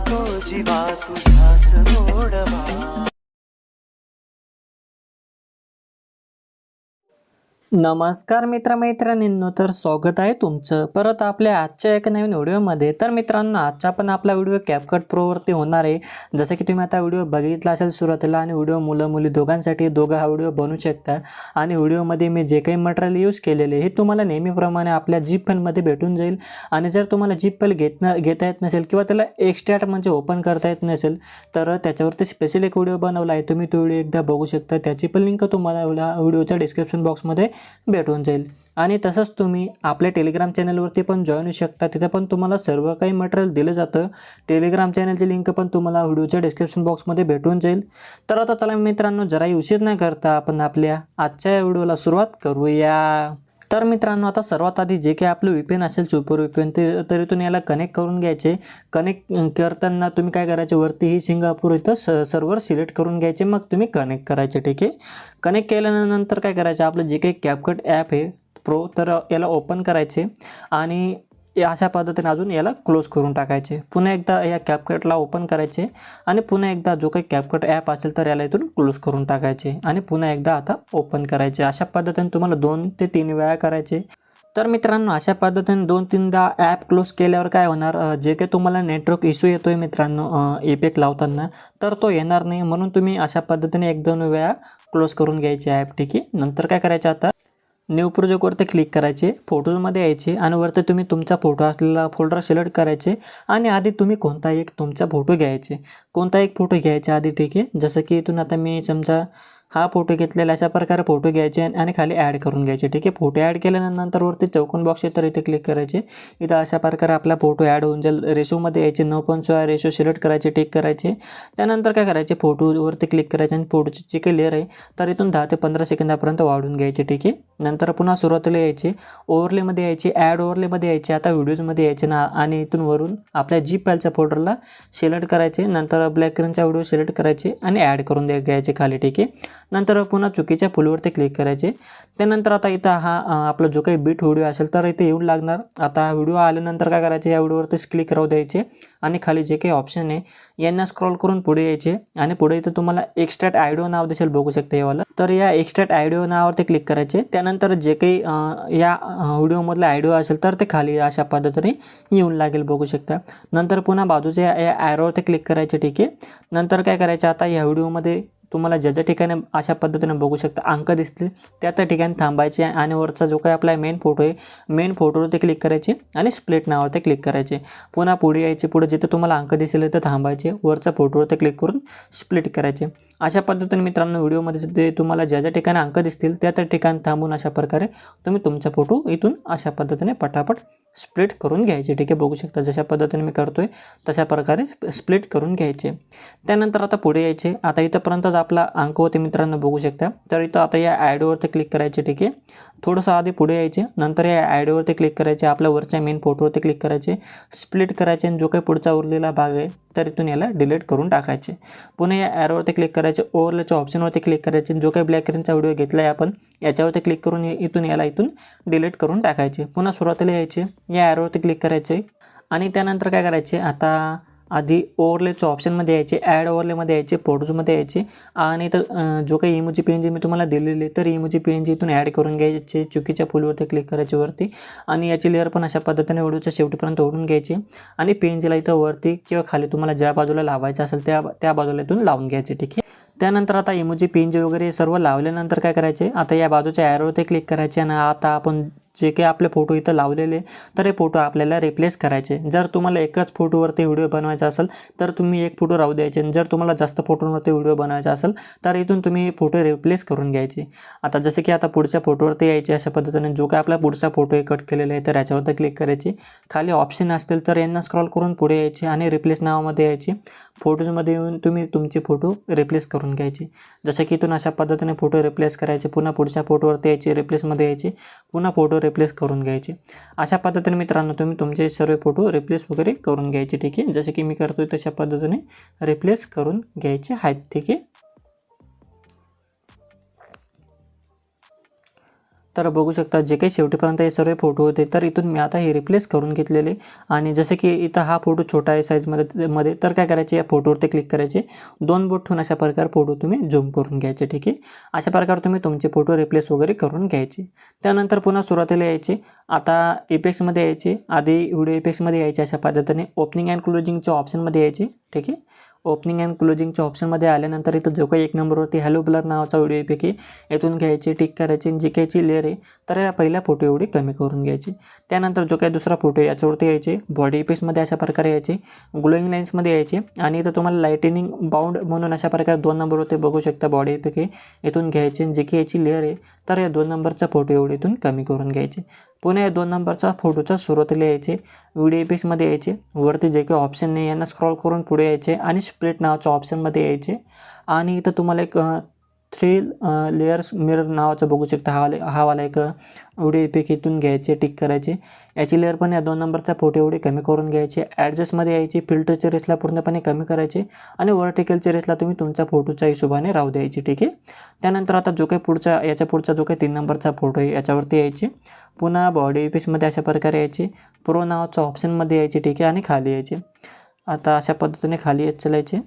तो जीवा तुझाच गोडवा नमस्कार मित्रमैत्रिणींनो तर स्वागत आहे तुमचं. परत आपल्या आजच्या एका नवीन व्हिडिओमध्ये. तर मित्रांनो आजचा पण आपला व्हिडिओ कॅपकट प्रोवरती होणार आहे. जसं की तुम्ही आता व्हिडिओ बघितला असेल सुरुवातीला आणि व्हिडिओ मुलं मुली दोघांसाठी दोघं हा व्हिडिओ बनवू शकता. आणि व्हिडिओमध्ये मी जे काही मटेरियल यूज केलेले हे तुम्हाला नेहमीप्रमाणे आपल्या जीप फाईलमध्ये भेटून जाईल. आणि जर तुम्हाला जीप फाईल घेत न घेता येत नसेल किंवा त्याला एक्स्ट्रॅट म्हणजे ओपन करता येत नसेल तर त्याच्यावरती स्पेशल एक व्हिडिओ बनवला आहे. तुम्ही तो व्हिडिओ एकदा बघू शकता. त्याची पण लिंक तुम्हाला व्हिडिओच्या डिस्क्रिप्शन बॉक्समध्ये भेटून जाईल. आणि तसंच तुम्ही आपल्या टेलिग्राम चॅनलवरती पण जॉईन होऊ शकता. तिथे पण तुम्हाला सर्व काही मटेरियल दिलं जातं. टेलिग्राम चॅनलची लिंक पण तुम्हाला व्हिडिओच्या डिस्क्रिप्शन बॉक्समध्ये भेटून जाईल. तर आता चला मित्रांनो जराही उशीर नाही करता आपण आपल्या आजच्या व्हिडिओला सुरुवात करूया. तर मित्रांनो आता सर्वात आधी जे काही आपलं विपेन असेल सुपर विपेन ते तरी तुम्ही याला कनेक्ट करून घ्यायचे. कनेक्ट करताना तुम्ही काय करायचे? वरती ही सिंगापूर इथं स सर्वर सिलेक्ट करून घ्यायचे. मग तुम्ही कनेक्ट करायचे ठीक आहे? कनेक्ट केल्यानंतर काय करायचं? आपलं जे काही कॅपकट ॲप आहे प्रो तर याला ओपन करायचे. आणि अशा पद्धतीने अजून याला क्लोज करून टाकायचे. पुन्हा एकदा या कॅपकटला ओपन करायचे आणि पुन्हा एकदा जो काही कॅपकट ॲप असेल तर याला इथून क्लोज करून टाकायचे आणि पुन्हा एकदा आता ओपन करायचे. अशा पद्धतीने तुम्हाला दोन ते तीन वेळा करायचे. तर मित्रांनो अशा पद्धतीने दोन तीनदा ॲप क्लोज केल्यावर काय होणार? जे काही तुम्हाला नेटवर्क इश्यू येतो आहे मित्रांनो एपेक लावताना तर तो येणार नाही. म्हणून तुम्ही अशा पद्धतीने एक दोन वेळा क्लोज करून घ्यायचे ॲप ठीक आहे नंतर काय करायचं आता? न्यू प्रोजेक्टवरती क्लिक करायचे. फोटोजमध्ये यायचे आणि वरती तुम्ही तुमचा फोटो असलेला फोल्डर सिलेक्ट करायचे आणि आधी तुम्ही कोणता एक तुमचा फोटो घ्यायचे. कोणता एक फोटो घ्यायचा आधी ठीक आहे? जसं की इथून आता मी समजा हा फोटो घेतलेला अशा प्रकारे फोटो घ्यायचे आणि खाली ॲड करून घ्यायचे. ठीक आहे? फोटो ॲड केल्यानंतर वरती चौकोन बॉक्स आहे तर इथे क्लिक करायचे. इथं अशा प्रकारे आपला फोटो ॲड होऊन जाईल. रेशोमध्ये यायचे नऊ पॉईंट सोळा रेशो सिलेक्ट करायचे टिक करायचे. त्यानंतर काय करायचे? फोटोवरती क्लिक करायचे आणि फोटोची जे काही लेअर आहे तर इथून दहा ते पंधरा सेकंदापर्यंत वाढून घ्यायचे. ठीक आहे? नंतर पुन्हा सुरुवातीला यायचे. ओव्हरलेमध्ये यायचे. ॲड ओव्हरलेमध्ये यायचे. आता व्हिडिओजमध्ये यायचे ना आणि इथून वरून आपल्या जी फाईलच्या फोल्डरला सिलेक्ट करायचे. नंतर ब्लॅक कलरचा व्हिडिओ सिलेक्ट करायचे आणि ॲड करून द्या घ्यायचे खाली. ठीक आहे? नंतर पुन्हा चुकीच्या फुलवरती क्लिक करायचे. त्यानंतर आता इथं हा आपला जो काही बीट व्हिडिओ असेल तर इथे येऊन लागणार. आता व्हिडिओ आल्यानंतर काय करायचे? या व्हिडिओवरतीच क्लिक राहू द्यायचे. आणि खाली जे काही ऑप्शन आहे यांना स्क्रॉल करून पुढे यायचे. आणि पुढे इथं तुम्हाला एक्स्ट्रॅट आयडिओ नाव देखील बघू शकते यावाला. तर या एक्स्ट्रॅट आयडिओ नावावरती क्लिक करायचे. त्यानंतर जे काही या व्हिडिओमधला आयडिओ असेल तर ते खाली अशा पद्धतीने येऊन लागेल बघू शकता. नंतर पुन्हा बाजूच्या या- या ॲरोवरती क्लिक करायचे ठीक आहे. नंतर काय करायचं? आता या व्हिडिओमध्ये तुम्हाला ज्या ज्या ठिकाणी अशा पद्धतीने बघू शकता अंक दिसतील त्या त्या ठिकाणी थांबायचे आणि वरचा जो काही आपला मेन फोटो आहे मेन फोटोवरती क्लिक करायचे आणि स्प्लिट नावावरती क्लिक करायचे. पुन्हा पुढे यायचे पुढे जिथे तुम्हाला अंक दिसेल तिथं थांबायचे वरचा फोटोवरती क्लिक करून स्प्लिट करायचे. अशा पद्धतीने मित्रांनो व्हिडिओमध्ये जिथे तुम्हाला ज्या ज्या ठिकाणी अंक दिसतील त्या त्या ठिकाणी थांबून अशा प्रकारे तुम्ही तुमचा फोटो इथून अशा पद्धतीने पटापट स्प्लिट करून घ्यायचे ठीक आहे? बघू शकता जशा पद्धतीने मी करतो आहे तशा प्रकारे स्प्लिट करून घ्यायचे. त्यानंतर आता पुढे यायचे. आता इथंपर्यंतच आपला अंक होते मित्रांनो बघू शकता. तर इथं आता या ॲडोवरती क्लिक करायचे ठीक आहे? थोडंसं आधी पुढे यायचे. नंतर या ॲडोवरती क्लिक करायचे. आपल्या वरच्या मेन फोटोवरती क्लिक करायचे. स्प्लिट करायचे आणि जो काही पुढचा उरलेला भाग आहे तर इथून याला डिलीट करून टाकायचे. पुन्हा या ॲरोवरती क्लिक करायचे. ओव्हरलेच्या ऑप्शनवरती क्लिक करायचे. जो काही ब्लॅक कलरचा व्हिडिओ घेतला आहे आपण याच्यावरती क्लिक करून इथून याला इथून डिलीट करून टाकायचे. पुन्हा सुरुवातीला यायचे. या ॲरोवरती क्लिक करायचे आणि त्यानंतर काय करायचे आता आधी ओव्हरलेच्या ऑप्शनमध्ये यायचे ॲड ओव्हरलेमध्ये यायचे फोटोजमध्ये यायचे. आणि तर जो काही इमोजी पी एन जी मी तुम्हाला दिलेली तर इमोजी पी एन जी इथून ॲड करून घ्यायचे चुकीच्या फुलवरती क्लिक करायचे वरती. आणि याची लेअर पण अशा पद्धतीने व्हिडिओच्या शेवटीपर्यंत ओढून घ्यायची. आणि पी एन जीला इथं वरती किंवा खाली तुम्हाला ज्या बाजूला लावायचं असेल त्या त्या बाजूला इथून लावून घ्यायचे ठीक आहे? त्यानंतर आता इमोजी पी एन जी वगैरे सर्व लावल्यानंतर काय करायचे? आता या बाजूच्या ॲरोवरती क्लिक करायचे. आणि आता आपण जे काही आपले फोटो इथं लावलेले तर हे फोटो आपल्याला रिप्लेस करायचे जर तुम्हाला एकाच फोटोवरती व्हिडिओ बनवायचा असेल तर तुम्ही एक फोटो राहू द्यायचे आणि जर तुम्हाला जास्त फोटोवरती व्हिडिओ बनवायचा असेल तर इथून तुम्ही फोटो रिप्लेस करून घ्यायचे आता जसं की आता पुढच्या फोटोवरती यायचे अशा पद्धतीने जो काय आपला पुढचा फोटो कट केलेला आहे तर याच्यावरती क्लिक करायचे खाली ऑप्शन असतील तर यांना स्क्रॉल करून पुढे यायचे आणि रिप्लेस नावामध्ये यायचे फोटोजमध्ये येऊन तुम्ही तुमचे फोटो रिप्लेस करून घ्यायचे जसं की इथून अशा पद्धतीने फोटो रिप्लेस करायचे पुन्हा पुढच्या फोटोवरती यायचे रिप्लेसमध्ये यायचे पुन्हा फोटो रिप्लेस करून घ्यायचे. अशा पद्धतीने मित्रांनो तुम्ही तुमचे सर्व फोटो रिप्लेस वगैरे करून घ्यायचे ठीक आहे? जसे की मी करतो तशा पद्धतीने रिप्लेस करून घ्यायचे आहेत ठीक आहे? तर बघू शकता जे काही शेवटीपर्यंत हे सर्व फोटो होते तर इथून मी आता हे रिप्लेस करून घेतलेले. आणि जसं की इथं हा फोटो छोटा आहे साईजमध्ये मध्ये तर काय करायचे? या फोटोवरती क्लिक करायचे. दोन बोट ठेवून अशा प्रकारे फोटो तुम्ही झूम करून घ्यायचे ठीक आहे? अशा प्रकारे तुम्ही तुमचे फोटो रिप्लेस वगैरे करून घ्यायचे. त्यानंतर पुन्हा सुरुवातीला यायचे. आता इफेक्ट्समध्ये यायचे. आधी व्हिडिओ इफेक्ट्समध्ये यायचे अशा पद्धतीने. ओपनिंग अँड क्लोजिंगच्या ऑप्शनमध्ये यायचे ठीक आहे? ओपनिंग अँड क्लोजिंगच्या ऑप्शनमध्ये आल्यानंतर इथं जो काही एक नंबरवरती हॅलो ब्लर नावाचा व्हिडिओ इफेक्ट आहे येथून घ्यायचे टिक करायचे आणि जी काहीची लेअर आहे तर या पहिल्या फोटो एवढी कमी करून घ्यायची. त्यानंतर जो काही दुसरा फोटो आहे याच्यावरती यायचे बॉडी पीसमध्ये अशा प्रकारे यायचे ग्लोईंग लाईन्समध्ये यायचे आणि इथं तुम्हाला लाईटनिंग बाउंड म्हणून अशा प्रकारे दोन नंबरवरती बघू शकता बॉडी पैकी इथून घ्यायचे आणि जी काही याची लेअर आहे तर या दोन नंबरचा फोटो एवढी इथून कमी करून घ्यायचे. पुन्हा या दोन नंबरचा फोटोचा सुरुवातीला यायचे व्हिडिओ इफेक्ट्समध्ये यायचे वरती जे काही ऑप्शन नाही यांना स्क्रॉल करून पुढे यायचे आणि स्प्लिट नावाच्या ऑप्शनमध्ये यायचे. आणि इथं तुम्हाला एक थ्री लेयर्स मिरर नावाचं बघू शकता. हा वाला हा वाला एक uh, व्हिडिओ इफेक्ट इथून घ्यायचे टिक करायचे. याची लेअर पण या दोन नंबरचा फोटो एवढे कमी करून घ्यायचे. ॲडजस्टमध्ये यायचे फिल्टरच्या रेसला पूर्णपणे कमी करायचे आणि वर्टिकलच्या रेसला तुम्ही तुमच्या फोटोच्या हिशोबाने राहू द्यायचे ठीक आहे? त्यानंतर आता जो काही पुढचा याच्या पुढचा जो काही तीन नंबरचा फोटो आहे याच्यावरती यायचे. पुन्हा बॉडी इफेक्ट्समध्ये अशा प्रकारे यायचे. प्रो नावाचं ऑप्शनमध्ये यायचे ठीक आहे? आणि खाली यायचे. आता अशा पद्धतीने खाली येत चालायचे.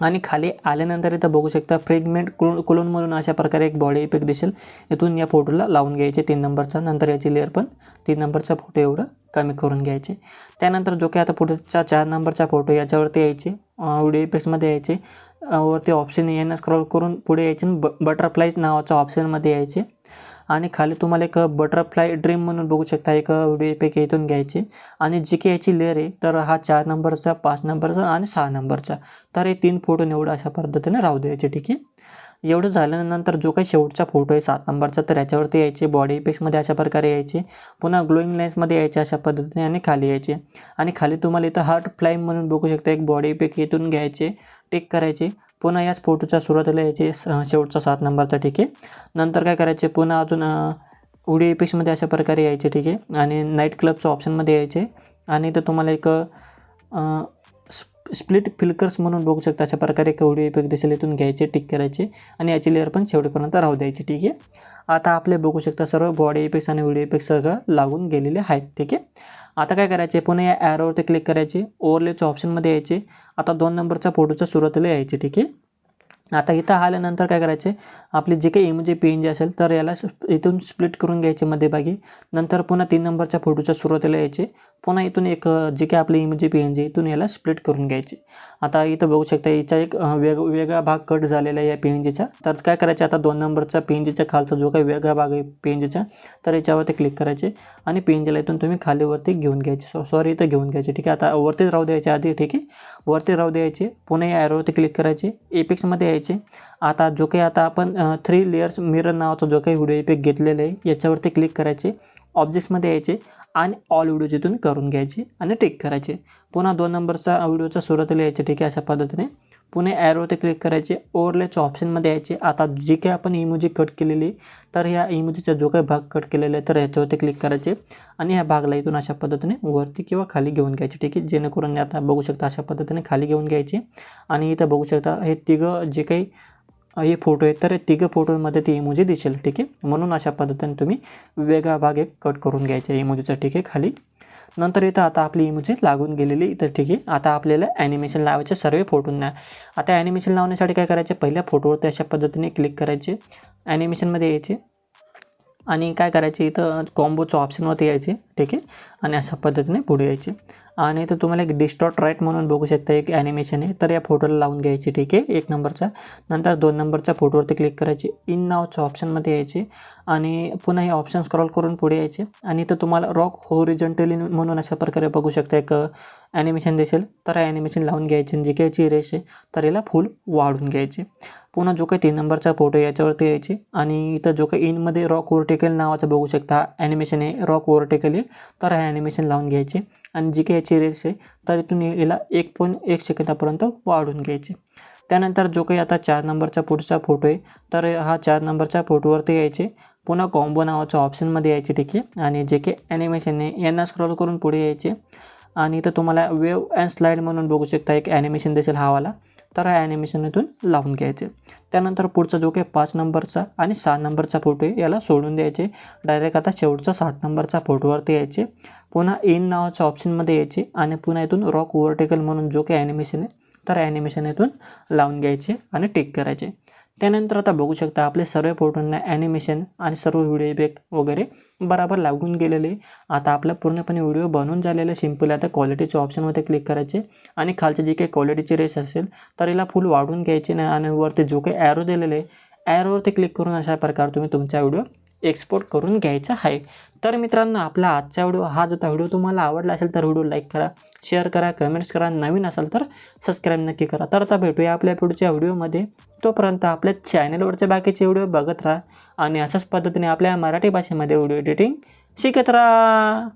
आणि खाली आल्यानंतर इथं बघू शकता फ्रेगमेंट क्लोन क्लोन म्हणून अशा प्रकारे एक बॉडी इफेक्ट दिसेल. इथून या फोटोला लावून घ्यायचे तीन नंबरचा नंतर याची लेअर पण तीन नंबरचा फोटो एवढं कमी करून घ्यायचे. त्यानंतर जो काही आता पुढचा चार नंबरचा फोटो याच्यावरती यायचे व्हिडिओ इफेक्ट्समध्ये यायचे. वरती ऑप्शन यांना स्क्रॉल करून पुढे यायचे ब बटरफ्लाईज नावाच्या ऑप्शनमध्ये यायचे. आणि खाली तुम्हाला एक बटरफ्लाय ड्रीम म्हणून बघू शकता एक व्हिडिओ इफेक्ट इथून घ्यायचे. आणि जी की याची लेअर आहे तर हा चार नंबरचा पाच नंबरचा आणि सहा नंबरचा तर हे तीन फोटो निवडा अशा पद्धतीने राहू द्यायचे ठीक आहे? एवढं झाल्यानंतर जो काही शेवटचा फोटो आहे सात नंबरचा तर याच्यावरती यायचे बॉडी इफेक्ट्समध्ये अशा प्रकारे यायचे. पुन्हा ग्लोईंग लाईन्समध्ये यायचे अशा पद्धतीने आणि खाली यायचे. आणि खाली तुम्हाला इथं हार्ट फ्लाईम म्हणून बघू शकता एक बॉडी इफेक्ट इथून घ्यायचे टेक करायचे. पुन्हा याच फोटोच्या सुरुवातीला यायचे शेवटचा सात नंबरचा ठीक आहे. नंतर काय करायचे पुन्हा अजून उडी इफेक्ट्समध्ये अशा प्रकारे यायचे ठीक आहे. आणि नाईट क्लबच्या ऑप्शनमध्ये यायचे. आणि इथं तुम्हाला एक स्प्लिट फिल्कर्स म्हणून बघू शकता. अशा प्रकारे एक इफेक्ट दिसेल इथून घ्यायचे टिक करायचे आणि याची लेअर पण शेवटपर्यंत राहू द्यायची ठीक आहे? आता आपले बघू शकता सर्व बॉडी इफेक्ट्स आणि व्हिडिओ इफेक्ट्स सगळं लागून गेलेले आहेत ठीक आहे? आता काय करायचे? पुन्हा या ॲरोवरती क्लिक करायचे. ओव्हरलेच्या ऑप्शनमध्ये यायचे. आता दोन नंबरच्या फोटोच्या सुरुवातीला यायचे ठीक आहे? आता इथं आल्यानंतर काय करायचे? आपली जे काही इमोजी पी एन जी असेल तर याला इथून स्प्लिट करून घ्यायचे मध्यभागी. नंतर पुन्हा तीन नंबरच्या फोटोच्या सुरुवातीला यायचे. पुन्हा इथून एक जे काही आपली इमोजी म्हणजे पी एन जी इथून याला स्प्लिट करून घ्यायचे. आता इथं बघू शकता याचा एक वेग वेगळा भाग कट झालेला आहे या पी एन जीचा तर काय करायचे आता दोन नंबरचा पी एन जीच्या खालचा जो काही वेगळा भाग आहे पी एन जीचा तर याच्यावरती क्लिक करायचे आणि पी एन जीला इथून तुम्ही खालीवरती घेऊन घ्यायचे. सॉ सॉरी इथं घेऊन घ्यायचे. ठीक आहे आता वरतीच राहू द्यायचे आधी. ठीक आहे वरती राहू द्यायचे. पुन्हा या ॲरोवरती क्लिक करायचे. एपिक्समध्ये यायचे. आता जो काही आता आपण थ्री लेयर्स मिरर नावाचा जो काही व्हिडिओ एपिक घेतलेला आहे याच्यावरती क्लिक करायचे. ऑब्जेक्ट्समध्ये यायचे आणि ऑल व्हिडिओ जिथून करून घ्यायचे आणि टिक करायचे. पुन्हा दोन नंबरचा व्हिडिओचा सुरुवातीला यायचे ठीक आहे अशा पद्धतीने. पुणे ॲरोवरती क्लिक करायचे ओवरलेच्या ऑप्शनमध्ये यायचे. आता जी काही आपण इमोजी कट केलेली तर ह्या इमोजीचा जो काही भाग कट केलेला आहे तर ह्याच्यावरती क्लिक करायचे आणि ह्या भागला इथून अशा पद्धतीने वरती किंवा खाली घेऊन घ्यायचे ठीक आहे. जेणेकरून आता बघू शकता अशा पद्धतीने खाली घेऊन घ्यायचे. आणि इथं बघू शकता हे तिघं जे काही हे फोटो आहेत. तर तिघं फोटोमध्ये ती इमोजी दिसेल ठीक आहे? म्हणून अशा पद्धतीने तुम्ही वेगळा भाग एक कट करून घ्यायचा इमोजीचा ठीक आहे खाली. नंतर इथं आता आपली इमोजी लागून गेलेली इथं ठीक आहे. आता आपल्याला ॲनिमेशन लावायचे सर्व फोटोंना आता ॲनिमेशन लावण्यासाठी काय करायचे? पहिल्या फोटोवरती अशा पद्धतीने क्लिक करायचे. ॲनिमेशनमध्ये यायचे. आणि काय करायचे? इथं कॉम्बोच्या ऑप्शनवरती यायचे ठीक आहे? आणि अशा पद्धतीने पुढे यायचे. आणि तर तुम्हाला एक डिस्टॉर्ट राईट म्हणून बघू शकता एक ॲनिमेशन आहे. तर या फोटोला लावून घ्यायची ठीक आहे? एक नंबरचा. नंतर दोन नंबरच्या फोटोवरती क्लिक करायचे. इन नावच्या ऑप्शनमध्ये यायचे. आणि पुन्हा हे ऑप्शन स्क्रॉल करून पुढे यायचे. आणि तर तुम्हाला रॉक होरिजंटली म्हणून अशा प्रकारे बघू शकता एक uh, ॲनिमेशन दिसेल. तर ॲनिमेशन लावून घ्यायचे आणि जी काही याची रेस आहे तर याला फुल वाढून घ्यायचे. पुन्हा जो काही तीन नंबरचा फोटो आहे याच्यावरती यायचे. आणि इथं जो काही इनमध्ये रॉक ओव्हरटेकल नावाचं बघू शकता. ॲनिमेशन आहे रॉक ओव्हरटेकल आहे. तर हे ॲनिमेशन लावून घ्यायचे. आणि जी काही याची रेस आहे तर इथून याला एक पॉईंट एक सेकंदापर्यंत वाढून घ्यायचे. त्यानंतर जो काही आता चार नंबरचा पुढचा फोटो आहे तर हा चार नंबरच्या फोटोवरती यायचे. पुन्हा कॉम्बो नावाच्या ऑप्शनमध्ये यायचे ठीक आहे आणि जे काही ॲनिमेशन आहे यांना स्क्रॉल करून पुढे यायचे. आणि इथं तुम्हाला वेव अँड स्लाईड म्हणून बघू शकता. एक ॲनिमेशन दिसेल हावाला तर हा ॲनिमेशन इथून लावून घ्यायचे. त्यानंतर पुढचा जो काही पाच नंबरचा आणि सहा नंबरचा फोटो आहे याला सोडून द्यायचे. डायरेक्ट आता शेवटचा सात नंबरचा फोटोवरती यायचे. पुन्हा इन नावाच्या ऑप्शनमध्ये यायचे आणि पुन्हा इथून रॉक ओव्हरटेकल म्हणून जो काही ॲनिमेशन आहे तर ॲनिमेशन इथून लावून घ्यायचे आणि टिक करायचे. त्यानंतर आता बघू शकता आपले सर्व फोटोंना ॲनिमेशन आणि सर्व व्हिडिओ इफेक्ट वगैरे बराबर लागून गेलेले. आता आपला पूर्णपणे व्हिडिओ बनून झालेला सिंपल आता क्वालिटीच्या ऑप्शनमध्ये क्लिक करायचे. आणि खालचे जे काही क्वालिटीची रेस असेल तर हिला फुल वाढून घ्यायची नाही. आणि वरती जो काही ॲरो दिलेले आहे ॲरोवरती क्लिक करून अशा प्रकारे तुम्ही तुमचा व्हिडिओ एक्सपोर्ट करून घ्यायचा आहे. तर मित्रांनो आपला आजचा व्हिडिओ हा जर व्हिडिओ तुम्हाला आवडला असेल तर व्हिडिओ लाईक करा शेअर करा कमेंट्स करा. नवीन असाल तर सबस्क्राईब नक्की करा. तर आता भेटूया आपल्या पुढच्या व्हिडिओमध्ये तोपर्यंत आपल्या चॅनलवरचे बाकीचे व्हिडिओ बघत राहा आणि अशाच पद्धतीने आपल्या मराठी भाषेमध्ये व्हिडिओ एडिटिंग शिकत राहा.